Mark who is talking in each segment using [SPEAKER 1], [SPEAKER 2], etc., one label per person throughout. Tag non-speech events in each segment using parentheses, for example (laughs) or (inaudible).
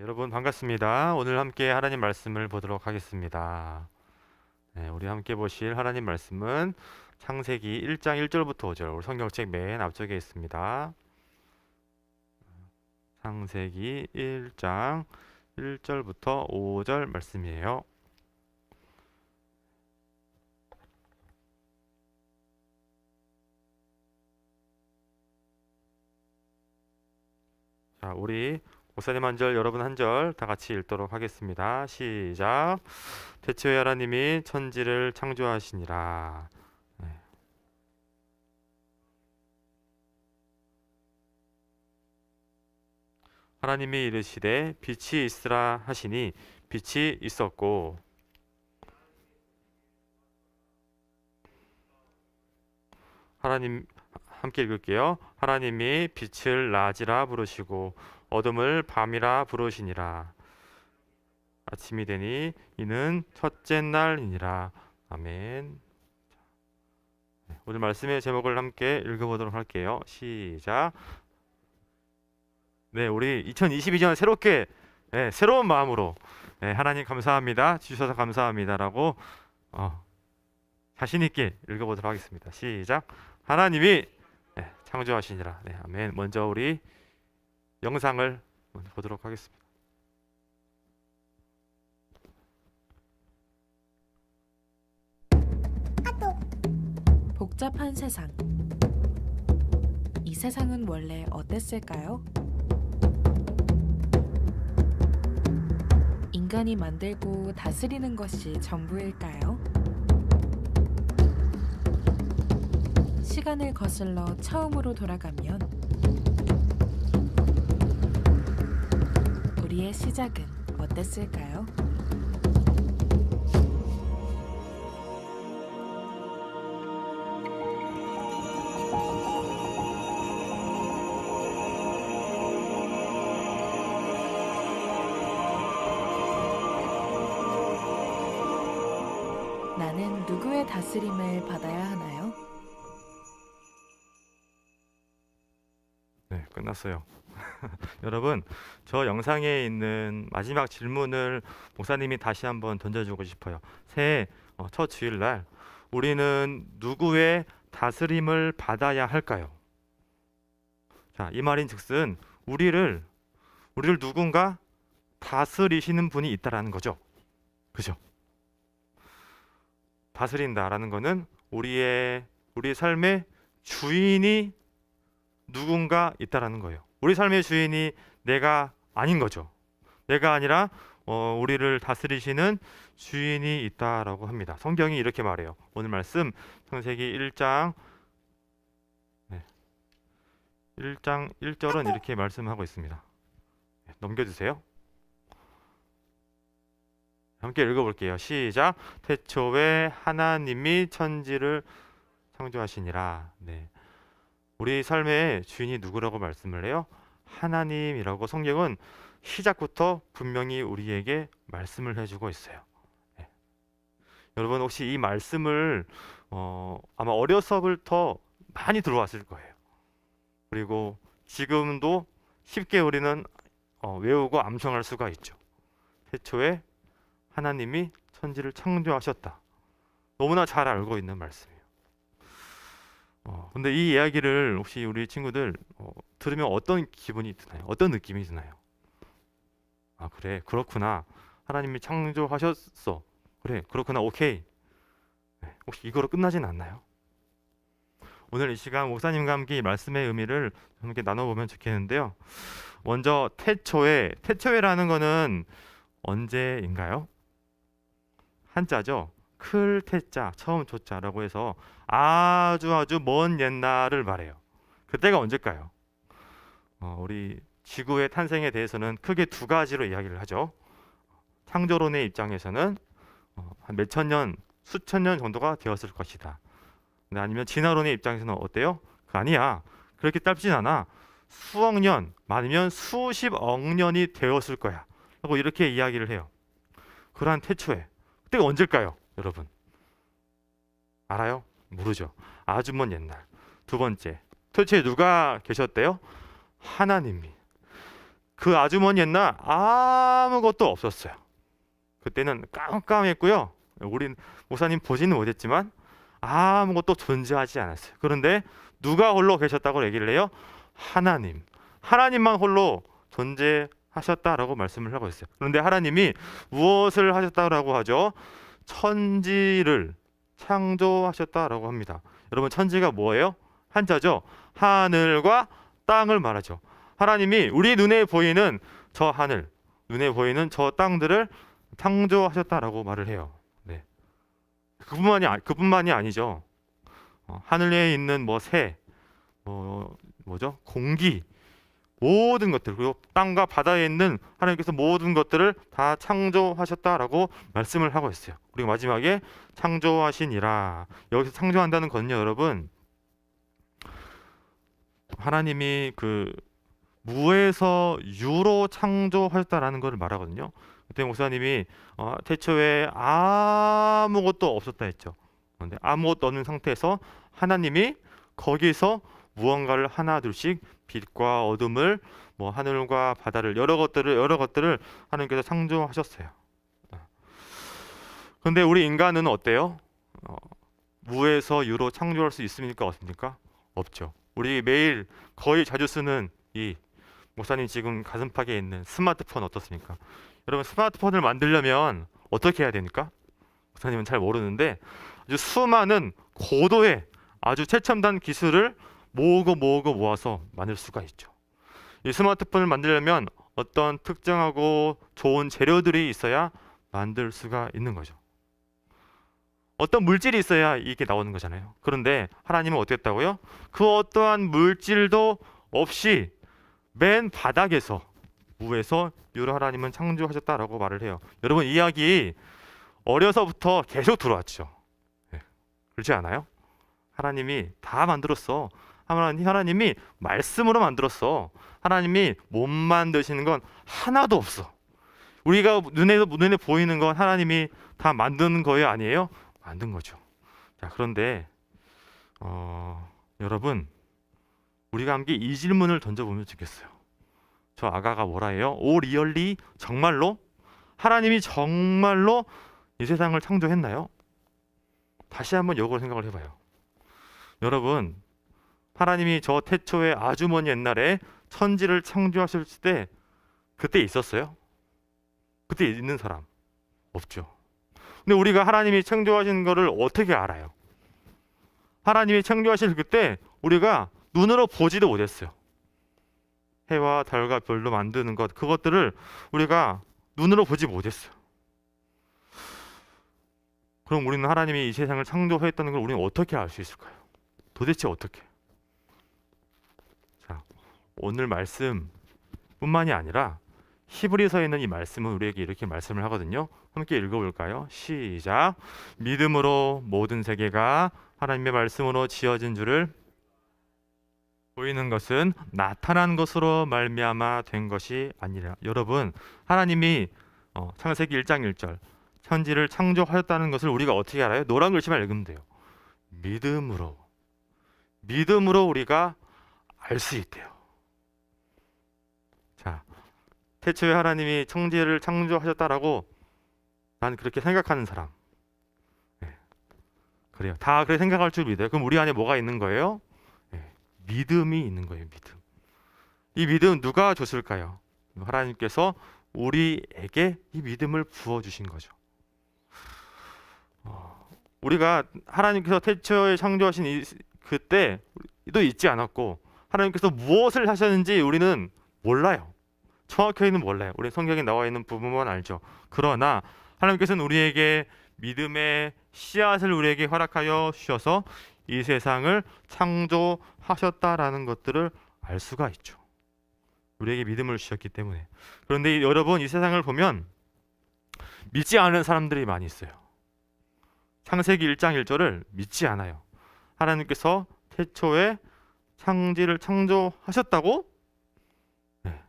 [SPEAKER 1] 네, 여러분 반갑습니다. 오늘 함께 하나님 말씀을 보도록 하겠습니다. 네, 우리 함께 보실 하나님 말씀은 창세기 1장 1절부터 5절, 우리 성경책 맨 앞쪽에 있습니다. 창세기 1장 1절부터 5절 말씀이에요. 자, 우리 목사님 한 절, 여러분 한 절 다 같이 읽도록 하겠습니다. 시작. 대초에 하나님이 천지를 창조하시니라. 네. 하나님이 이르시되 빛이 있으라 하시니 빛이 있었고 하나님 함께 읽을게요. 하나님이 빛을 낮이라 부르시고 어둠을 밤이라 부르시니라. 아침이 되니 이는 첫째 날이니라. 아멘. 네, 오늘 말씀의 제목을 함께 읽어보도록 할게요. 시작. 네, 우리 2022년 새롭게 네, 새로운 마음으로 네, 하나님 감사합니다. 주셔서 감사합니다라고 어, 자신 있게 읽어보도록 하겠습니다. 시작. 하나님이 네, 창조하시니라. 네, 아멘. 먼저 우리 영상을 보도록 하겠습니다.
[SPEAKER 2] 복잡한 세상. 이 세상은 원래 어땠을까요? 인간이 만들고 다스리는 것이 전부일까요? 시간을 거슬러 처음으로 돌아가면 우리의 시작은 어땠을까요? 나는 누구의 다스림을 받아야 하나요?
[SPEAKER 1] 네, 끝났어요. (laughs) 여러분, 저 영상에 있는 마지막 질문을 목사님이 다시 한번 던져주고 싶어요. 새해 어, 첫 주일날 우리는 누구의 다스림을 받아야 할까요? 자, 이 말인즉슨 우리를 우리를 누군가 다스리시는 분이 있다라는 거죠. 그죠? 다스린다라는 거는 우리의 우리 삶의 주인이 누군가 있다라는 거예요. 우리 삶의 주인이 내가 아닌 거죠. 내가 아니라 어, 우리를 다스리시는 주인이 있다라고 합니다. 성경이 이렇게 말해요. 오늘 말씀 창세기 1장 네. 1장 1절은 이렇게 말씀하고 있습니다. 네, 넘겨주세요. 함께 읽어볼게요. 시작. 태초에 하나님이 천지를 창조하시니라. 네. 우리 삶의 주인이 누구라고 말씀을 해요? 하나님이라고 성경은 시작부터 분명히 우리에게 말씀을 해주고 있어요. 네. 여러분 혹시 이 말씀을 어, 아마 어려서부터 많이 들어왔을 거예요. 그리고 지금도 쉽게 우리는 어, 외우고 암송할 수가 있죠. 태초에 하나님이 천지를 창조하셨다. 너무나 잘 알고 있는 말씀이에요. 어, 근데 이 이야기를 혹시 우리 친구들 어, 들으면 어떤 기분이 드나요? 어떤 느낌이 드나요? 아 그래 그렇구나. 하나님이 창조하셨어. 그래 그렇구나 오케이. 네, 혹시 이거로 끝나진 않나요? 오늘 이 시간 목사님과 함께 이 말씀의 의미를 함께 나눠보면 좋겠는데요. 먼저 태초에 태초에라는 거는 언제인가요? 한자죠. 클 태자 처음 조자라고 해서 아주 아주 먼 옛날을 말해요. 그때가 언제일까요? 어, 우리 지구의 탄생에 대해서는 크게 두 가지로 이야기를 하죠. 창조론의 입장에서는 어, 한 몇천 년, 수천 년 정도가 되었을 것이다. 아니면 진화론의 입장에서는 어때요? 그 아니야. 그렇게 짧진 않아. 수억 년, 많으면 수십억 년이 되었을 거야. 라고 이렇게 이야기를 해요. 그러한 태초에 그때가 언제일까요, 여러분? 알아요? 모르죠. 아주 먼 옛날. 두 번째, 태초에 누가 계셨대요? 하나님이. 그 아주머니 옛날 아무것도 없었어요. 그때는 깜깜했고요. 우린 목사님 보지는 못했지만 아무것도 존재하지 않았어요. 그런데 누가 홀로 계셨다고 얘기를 해요? 하나님. 하나님만 홀로 존재하셨다라고 말씀을 하고 있어요. 그런데 하나님이 무엇을 하셨다라고 하죠? 천지를 창조하셨다라고 합니다. 여러분 천지가 뭐예요? 한자죠. 하늘과 땅을 말하죠. 하나님이 우리 눈에 보이는 저 하늘, 눈에 보이는 저 땅들을 창조하셨다라고 말을 해요. 네. 그뿐만이 아- 그뿐만이 아니죠. 어, 하늘에 있는 뭐 새, 뭐 뭐죠? 공기 모든 것들 그리고 땅과 바다에 있는 하나님께서 모든 것들을 다 창조하셨다라고 말씀을 하고 있어요. 그리고 마지막에 창조하시니라 여기서 창조한다는 건요, 여러분 하나님이 그 무에서 유로 창조하셨다라는 것을 말하거든요. 그때 목사님이 어, 태초에 아무것도 없었다 했죠. 그런데 아무것도 없는 상태에서 하나님이 거기서 무언가를 하나 둘씩 빛과 어둠을 뭐 하늘과 바다를 여러 것들을 여러 것들을 하나님께서 창조하셨어요. 그런데 우리 인간은 어때요? 어, 무에서 유로 창조할 수 있습니까? 없습니까? 없죠. 우리 매일 거의 자주 쓰는 이 목사님 지금 가슴팍에 있는 스마트폰 어떻습니까? 여러분 스마트폰을 만들려면 어떻게 해야 됩니까? 목사님은 잘 모르는데 아주 수많은 고도의 아주 최첨단 기술을 모으고 모으고 모아서 만들 수가 있죠. 이 스마트폰을 만들려면 어떤 특정하고 좋은 재료들이 있어야 만들 수가 있는 거죠. 어떤 물질이 있어야 이게 나오는 거잖아요. 그런데 하나님은 어땠다고요? 그 어떠한 물질도 없이 맨 바닥에서 무에서 유로 하나님은 창조하셨다라고 말을 해요. 여러분 이 이야기 어려서부터 계속 들어왔죠. 네. 그렇지 않아요? 하나님이 다 만들었어. 하나님 하나님이 말씀으로 만들었어. 하나님이 못 만드시는 건 하나도 없어. 우리가 눈에 눈에 보이는 건 하나님이 다 만드는 거예요, 아니에요? 만든 거죠. 자 그런데 어, 여러분 우리가 함께 이 질문을 던져보면 좋겠어요. 저 아가가 뭐라 해요? 오 리얼리 정말로 하나님이 정말로 이 세상을 창조했나요? 다시 한번 역으로 생각을 해봐요. 여러분 하나님이 저 태초에 아주 먼 옛날에 천지를 창조하실 때 그때 있었어요? 그때 있는 사람 없죠. 근데 우리가 하나님이 창조하신 거를 어떻게 알아요? 하나님이 창조하실 그때 우리가 눈으로 보지도 못했어요. 해와 달과 별로 만드는 것 그것들을 우리가 눈으로 보지 못했어요. 그럼 우리는 하나님이 이 세상을 창조했다는 걸 우리는 어떻게 알 수 있을까요? 도대체 어떻게? 자, 오늘 말씀뿐만이 아니라 히브리서에 있는 이 말씀은 우리에게 이렇게 말씀을 하거든요. 함께 읽어볼까요? 시작. 믿음으로 모든 세계가 하나님의 말씀으로 지어진 줄을 보이는 것은 나타난 것으로 말미암아 된 것이 아니라 여러분 하나님이 어, 창세기 1장 1절 천지를 창조하였다는 것을 우리가 어떻게 알아요? 노란 글씨만 읽으면 돼요. 믿음으로 믿음으로 우리가 알 수 있대요. 자, 태초에 하나님이 천지를 창조하셨다라고 난 그렇게 생각하는 사람. 네. 그래요. 다 그렇게 생각할 줄 믿어요. 그럼 우리 안에 뭐가 있는 거예요? 네. 믿음이 있는 거예요. 믿음. 이 믿음 누가 줬을까요? 하나님께서 우리에게 이 믿음을 부어 주신 거죠. 어, 우리가 하나님께서 태초에 창조하신 이, 그때도 있지 않았고 하나님께서 무엇을 하셨는지 우리는 몰라요. 정확히는 몰라요. 우리 성경에 나와 있는 부분만 알죠. 그러나 하나님께서는 우리에게 믿음의 씨앗을 우리에게 허락하여 주셔서 이 세상을 창조하셨다라는 것들을 알 수가 있죠. 우리에게 믿음을 주셨기 때문에. 그런데 이- 여러분 이 세상을 보면 믿지 않는 사람들이 많이 있어요. 창세기 1장 1절을 믿지 않아요. 하나님께서 태초에 창지를 창조하셨다고? 네.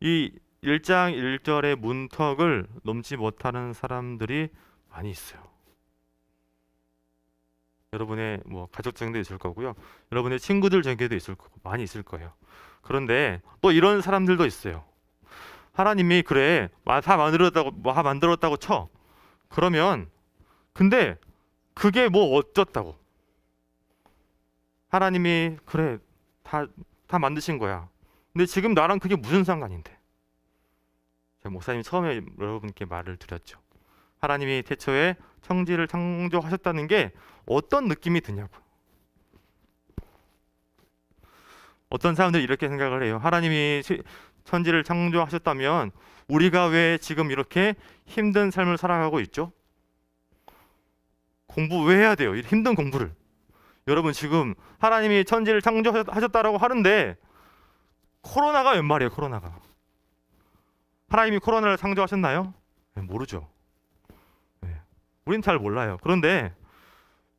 [SPEAKER 1] 이 1장 1절의 문턱을 넘지 못하는 사람들이 많이 있어요. 여러분의 뭐 가족 중에도 있을 거고요. 여러분의 친구들 중에도 있을 거고 많이 있을 거예요. 그런데 또 이런 사람들도 있어요. 하나님이 그래 마- 다 만들었다고 뭐다 만들었다고 쳐. 그러면 근데 그게 뭐 어쩌다고? 하나님이 그래 다 다 만드신 거야. 근데 지금 나랑 그게 무슨 상관인데? 제가 목사님 처음에 여러분께 말을 드렸죠. 하나님이 태초에 청지를 창조하셨다는 게 어떤 느낌이 드냐고. 어떤 사람들이 이렇게 생각을 해요. 하나님이 시- 천지를 창조하셨다면 우리가 왜 지금 이렇게 힘든 삶을 살아가고 있죠? 공부 왜 해야 돼요? 이 힘든 공부를. 여러분 지금 하나님이 천지를 창조하셨다라고 하는데 코로나가 웬 말이에요? 코로나가. 하나님이 코로나를 창조하셨나요? 네, 모르죠. 네. 우린 잘 몰라요. 그런데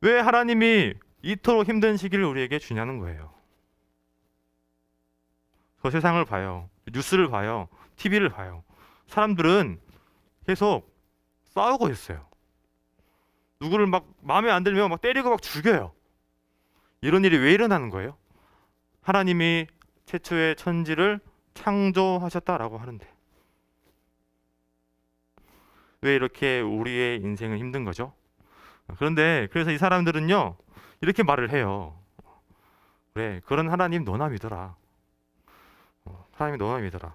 [SPEAKER 1] 왜 하나님이 이토록 힘든 시기를 우리에게 주냐는 거예요. 저 세상을 봐요. 뉴스를 봐요. TV를 봐요. 사람들은 계속 싸우고 있어요. 누구를 막 마음에 안 들면 막 때리고 막 죽여요. 이런 일이 왜 일어나는 거예요? 하나님이 최초의 천지를 창조하셨다라고 하는데 왜 이렇게 우리의 인생은 힘든 거죠? 그런데 그래서 이 사람들은요 이렇게 말을 해요. 그래 그런 하나님 너나 믿어라. 어, 하나님 너나 믿어라.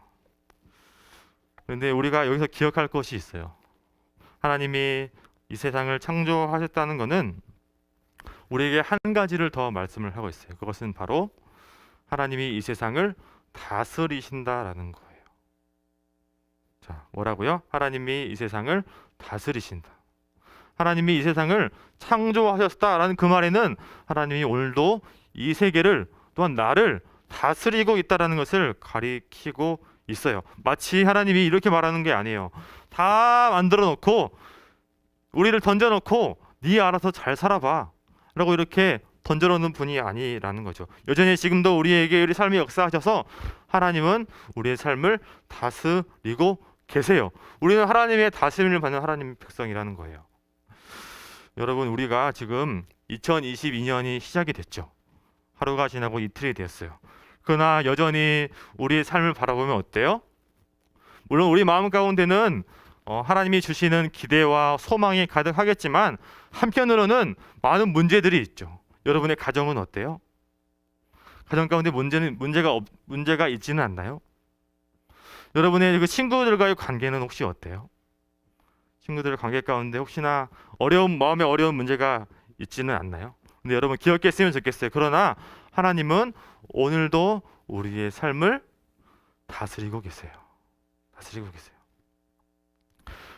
[SPEAKER 1] 그런데 우리가 여기서 기억할 것이 있어요. 하나님이 이 세상을 창조하셨다는 것은 우리에게 한 가지를 더 말씀을 하고 있어요. 그것은 바로 하나님이 이 세상을 다스리신다라는 거예요. 자, 뭐라고요? 하나님이 이 세상을 다스리신다. 하나님이 이 세상을 창조하셨다라는 그 말에는 하나님이 오늘도 이 세계를 또한 나를 다스리고 있다라는 것을 가리키고 있어요. 마치 하나님이 이렇게 말하는 게 아니에요. 다 만들어 놓고 우리를 던져 놓고 네 알아서 잘 살아봐. 라고 이렇게 던져 놓는 분이 아니라는 거죠. 여전히 지금도 우리에게 우리 삶의 역사하셔서 하나님은 우리의 삶을 다스리고 계세요. 우리는 하나님의 다스림을 받는 하나님의 백성이라는 거예요. 여러분 우리가 지금 2022년이 시작이 됐죠. 하루가 지나고 이틀이 됐어요. 그러나 여전히 우리의 삶을 바라보면 어때요? 물론 우리 마음 가운데는 어, 하나님이 주시는 기대와 소망이 가득하겠지만 한편으로는 많은 문제들이 있죠. 여러분의 가정은 어때요? 가정 가운데 문제는 문제가 없, 문제가 있지는 않나요? 여러분의 그 친구들과의 관계는 혹시 어때요? 친구들 관계 가운데 혹시나 어려운 마음에 어려운 문제가 있지는 않나요? 근데 여러분 기억했으면 좋겠어요. 그러나 하나님은 오늘도 우리의 삶을 다스리고 계세요. 다스리고 계세요.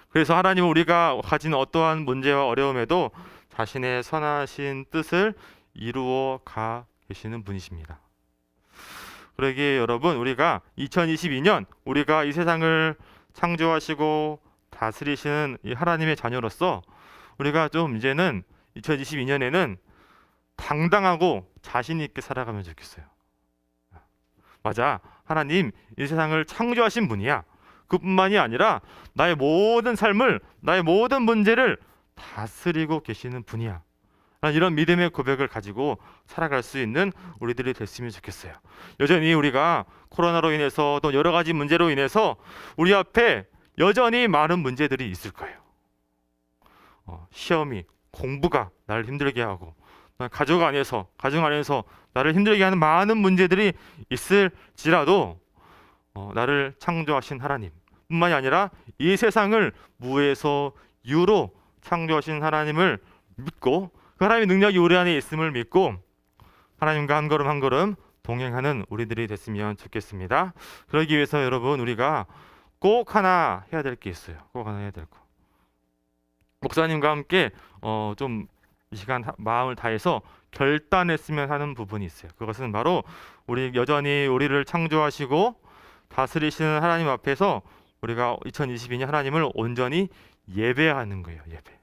[SPEAKER 1] 그래서 하나님은 우리가 가진 어떠한 문제와 어려움에도 자신의 선하신 뜻을 이루어 가 계시는 분이십니다. 그러기에 여러분 우리가 2022년 우리가 이 세상을 창조하시고 다스리시는 이 하나님의 자녀로서 우리가 좀 이제는 2022년에는 당당하고 자신 있게 살아가면 좋겠어요. 맞아. 하나님 이 세상을 창조하신 분이야. 그뿐만이 아니라 나의 모든 삶을 나의 모든 문제를 다스리고 계시는 분이야. 이런 믿음의 고백을 가지고 살아갈 수 있는 우리들이 됐으면 좋겠어요. 여전히 우리가 코로나로 인해서 또 여러 가지 문제로 인해서 우리 앞에 여전히 많은 문제들이 있을 거예요. 어, 시험이 공부가 나를 힘들게 하고 나 가족 안에서 가정 안에서 나를 힘들게 하는 많은 문제들이 있을지라도 어, 나를 창조하신 하나님뿐만이 아니라 이 세상을 무에서 유로 창조하신 하나님을 믿고 그 하나님의 능력이 우리 안에 있음을 믿고 하나님과 한 걸음 한 걸음 동행하는 우리들이 됐으면 좋겠습니다. 그러기 위해서 여러분 우리가 꼭 하나 해야 될 게 있어요. 꼭 하나 해야 될 거. 목사님과 함께 어, 좀 이 시간 하- 마음을 다해서 결단했으면 하는 부분이 있어요. 그것은 바로 우리 여전히 우리를 창조하시고 다스리시는 하나님 앞에서 우리가 2022년 하나님을 온전히 예배하는 거예요. 예배.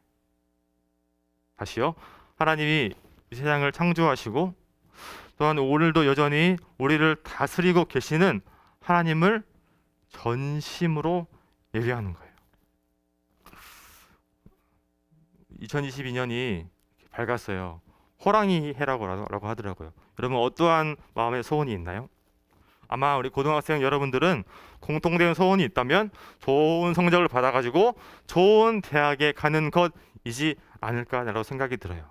[SPEAKER 1] 다시요. 하나님이 이 세상을 창조하시고 또한 오늘도 여전히 우리를 다스리고 계시는 하나님을 전심으로 예배하는 거예요. 2022년이 밝았어요. 호랑이 해라고 라고 하더라고요. 여러분 어떠한 마음의 소원이 있나요? 아마 우리 고등학생 여러분들은 공통된 소원이 있다면 좋은 성적을 받아가지고 좋은 대학에 가는 것 이지 않을까라고 생각이 들어요.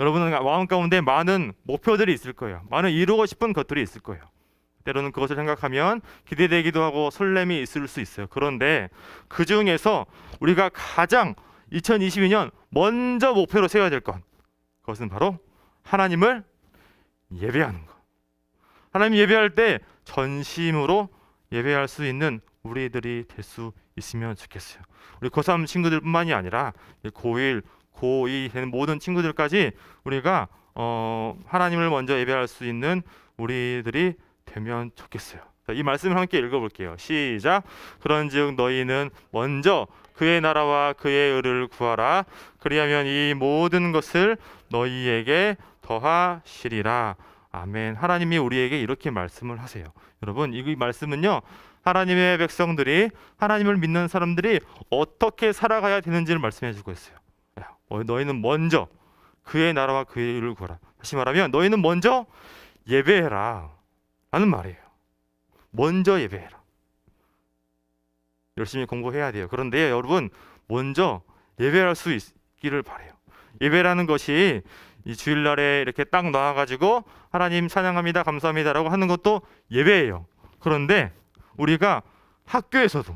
[SPEAKER 1] 여러분은 마음 가운데 많은 목표들이 있을 거예요. 많은 이루고 싶은 것들이 있을 거예요. 때로는 그것을 생각하면 기대되기도 하고 설렘이 있을 수 있어요. 그런데 그 중에서 우리가 가장 2022년 먼저 목표로 세워야 될 것, 그것은 바로 하나님을 예배하는 것. 하나님 예배할 때 전심으로 예배할 수 있는 우리들이 될 수 있으면 좋겠어요. 우리 고3 친구들뿐만이 아니라 고1, 고2 되는 모든 친구들까지 우리가 어, 하나님을 먼저 예배할 수 있는 우리들이 되면 좋겠어요. 자, 이 말씀을 함께 읽어볼게요. 시작. 그런즉 너희는 먼저 그의 나라와 그의 의를 구하라. 그리하면 이 모든 것을 너희에게 더하시리라. 아멘. 하나님이 우리에게 이렇게 말씀을 하세요. 여러분, 이 말씀은요. 하나님의 백성들이 하나님을 믿는 사람들이 어떻게 살아가야 되는지를 말씀해 주고 있어요. 야, 어, 너희는 먼저 그의 나라와 그의 의를 구하라. 다시 말하면 너희는 먼저 예배해라. 라는 말이에요. 먼저 예배해라. 열심히 공부해야 돼요. 그런데 여러분 먼저 예배할 수 있기를 바래요. 예배라는 것이 이 주일날에 이렇게 딱 나와가지고 하나님 찬양합니다, 감사합니다라고 하는 것도 예배예요. 그런데 우리가 학교에서도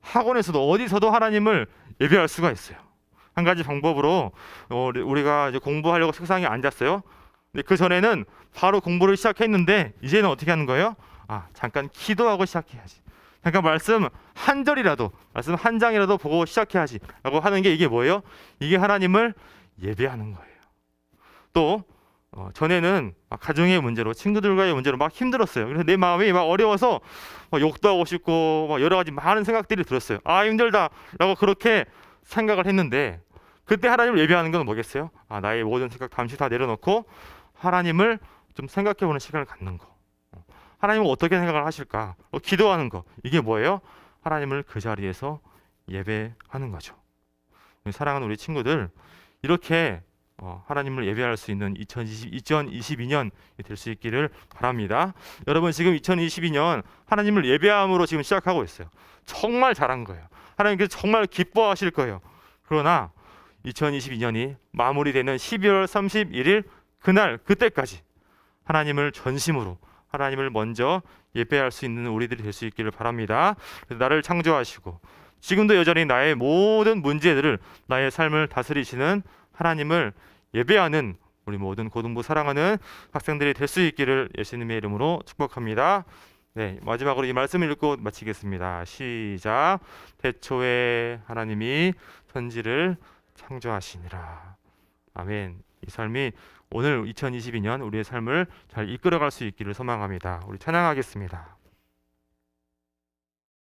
[SPEAKER 1] 학원에서도 어디서도 하나님을 예배할 수가 있어요. 한 가지 방법으로 어, 우리가 이제 공부하려고 책상에 앉았어요. 근데 그 전에는 바로 공부를 시작했는데 이제는 어떻게 하는 거예요? 아 잠깐 기도하고 시작해야지. 잠깐 말씀 한 절이라도 말씀 한 장이라도 보고 시작해야지라고 하는 게 이게 뭐예요? 이게 하나님을 예배하는 거예요. 또 어, 전에는 막 가정의 문제로 친구들과의 문제로 막 힘들었어요. 그래서 내 마음이 막 어려워서 막 욕도 하고 싶고 막 여러 가지 많은 생각들이 들었어요. 아 힘들다라고 그렇게 생각을 했는데 그때 하나님을 예배하는 건 뭐겠어요? 아 나의 모든 생각 잠시 다 내려놓고 하나님을 좀 생각해보는 시간을 갖는 거. 어, 하나님은 어떻게 생각을 하실까? 어, 기도하는 거. 이게 뭐예요? 하나님을 그 자리에서 예배하는 거죠. 사랑하는 우리 친구들 이렇게 어, 하나님을 예배할 수 있는 2020, 2022년 될수 있기를 바랍니다. 여러분 지금 2022년 하나님을 예배함으로 지금 시작하고 있어요. 정말 잘한 거예요. 하나님께서 정말 기뻐하실 거예요. 그러나 2022년이 마무리되는 12월 31일 그날 그때까지 하나님을 전심으로 하나님을 먼저 예배할 수 있는 우리들이 될 수 있기를 바랍니다. 나를 창조하시고 지금도 여전히 나의 모든 문제들을 나의 삶을 다스리시는 하나님을 예배하는 우리 모든 고등부 사랑하는 학생들이 될 수 있기를 예수님의 이름으로 축복합니다. 네, 마지막으로 이 말씀을 읽고 마치겠습니다. 시작. 태초에 하나님이 천지를 창조하시니라. 아멘. 이 삶이 오늘 2022년 우리의 삶을 잘 이끌어갈 수 있기를 소망합니다. 우리 찬양하겠습니다.